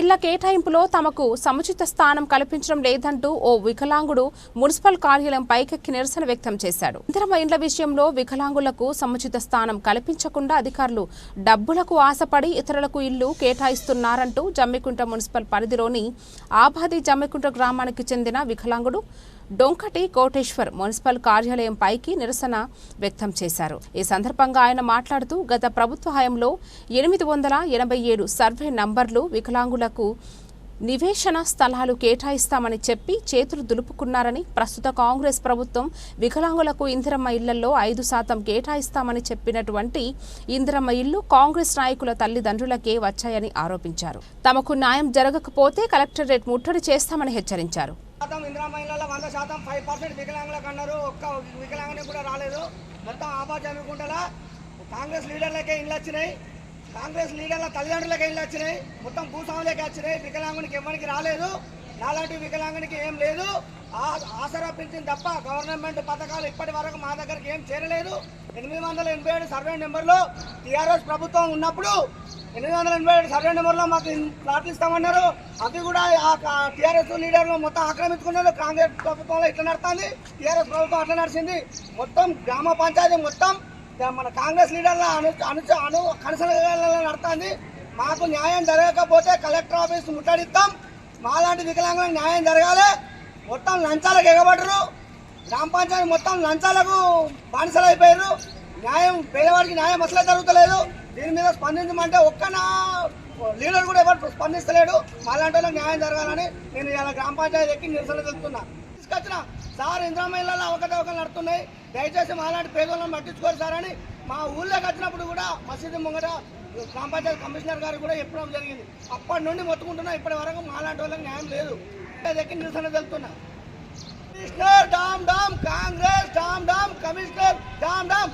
ఇళ్ళ కేటాయింపులో తమకు సముచిత స్థానం కల్పించడం లేదంటూ ఓ వికలాంగుడు మున్సిపల్ కార్యాలయం పైకెక్కి నిరసన వ్యక్తం చేశాడు. ఇందిరమ్మ ఇండ్ల విషయంలో వికలాంగులకు సముచిత స్థానం కల్పించకుండా అధికారులు డబ్బులకు ఆశపడి ఇతరులకు ఇల్లు కేటాయిస్తున్నారంటూ జమ్మికుంట మున్సిపల్ పరిధిలోని ఆబాది జమ్మికుంట గ్రామానికి చెందిన వికలాంగుడు డొంకటి కోటేశ్వర్ మున్సిపల్ కార్యాలయం పైకి నిరసన వ్యక్తం చేశారు. ఈ సందర్భంగా ఆయన మాట్లాడుతూ గత ప్రభుత్వ హయాంలో ఎనిమిది వందల ఎనభై ఏడు సర్వే నంబర్లు ఉద్యోగులకు నివేశన స్థలాలు కేటాయిస్తామని చెప్పి చేతులు దులుపుకున్నారని ప్రస్తుత కాంగ్రెస్ ప్రభుత్వం వికలాంగులకు ఇందిరమ్మ ఇళ్ళలో ఐదు శాతం కేటాయిస్తామని చెప్పినటువంటి ఇందిరమ్మ ఇల్లు కాంగ్రెస్ నాయకుల తల్లిదండ్రులకే వచ్చాయని ఆరోపించారు. తమకు న్యాయం జరగకపోతే కలెక్టరేట్ ముట్టడి చేస్తామని హెచ్చరించారు. శాతం వంద శాతం ఫైవ్ పర్సెంట్ వికలాంగులకు అన్నారు. ఒక్క కూడా రాలేదు. మొత్తం కాంగ్రెస్ లీడర్లకే ఇల్లు వచ్చినాయి. కాంగ్రెస్ లీడర్ల తల్లిదండ్రులకు వెళ్ళి వచ్చినాయి. మొత్తం భూస్వాములకి వచ్చినాయి. వికలాంగునికి ఎవరికి రాలేదు. నాలాంటి వికలాంగునికి ఏం లేదు. ఆ- ఆసరా పింఛన్ తప్ప గవర్నమెంట్ పథకాలు ఇప్పటి వరకు మా దగ్గరికి ఏం చేరలేదు. ఎనిమిది వందల ఎనభై ఏడు సర్వే నెంబర్లో టీఆర్ఎస్ ప్రభుత్వం ఉన్నప్పుడు ఎనిమిది వందల ఎనభై ఏడు సర్వే నెంబర్లో మాకు ప్లాట్లు ఇస్తామన్నారు. అది కూడా టీఆర్ఎస్ లీడర్లు మొత్తం ఆక్రమించుకున్నారు. కాంగ్రెస్ ప్రభుత్వంలో ఇట్లా నడుతుంది టీఆర్ఎస్ ప్రభుత్వం అట్లా నడిచింది. మొత్తం గ్రామ పంచాయతీ మొత్తం మన కాంగ్రెస్ లీడర్ల అను అను అను కనసనలో నడుతుంది. మాకు న్యాయం జరగకపోతే కలెక్టర్ ఆఫీస్ ముట్టడిస్తాం మాలాంటి వికలాంగులకు న్యాయం జరగాలి. మొత్తం లంచాలకు ఎగబడరు గ్రామ పంచాయతీ మొత్తం లంచాలకు బానిసలు అయిపోయారు న్యాయం పేదవాడికి న్యాయం అసలే జరుగుతలేదు. దీని మీద స్పందించమంటే ఒక్క నా లీడర్ కూడా ఎవరు స్పందిస్తలేడు. మాలాంటి వాళ్ళకి న్యాయం జరగాలని నేను ఇలా గ్రామ పంచాయతీ ఎక్కి నిరసన తెలుపుతున్నాను తీసుకొచ్చిన సార్ ఇంద్రామహిళలో అవకతవకలు నడుతున్నాయి. దయచేసి మాలాంటి పేదోళ్ళని పట్టించుకోరు సార్ అని మా ఊళ్ళోకి వచ్చినప్పుడు కూడా మసీదు ముంగట గ్రామ పంచాయతీ కమిషనర్ గారు కూడా చెప్పడం జరిగింది. అప్పటి నుండి మొత్తుకుంటున్నా ఇప్పటి వరకు మాలాంటి వాళ్ళకి న్యాయం లేదు. దగ్గర నిరసన తెలుపుతున్నా. Commissioner down down Congress down down commissioner down down.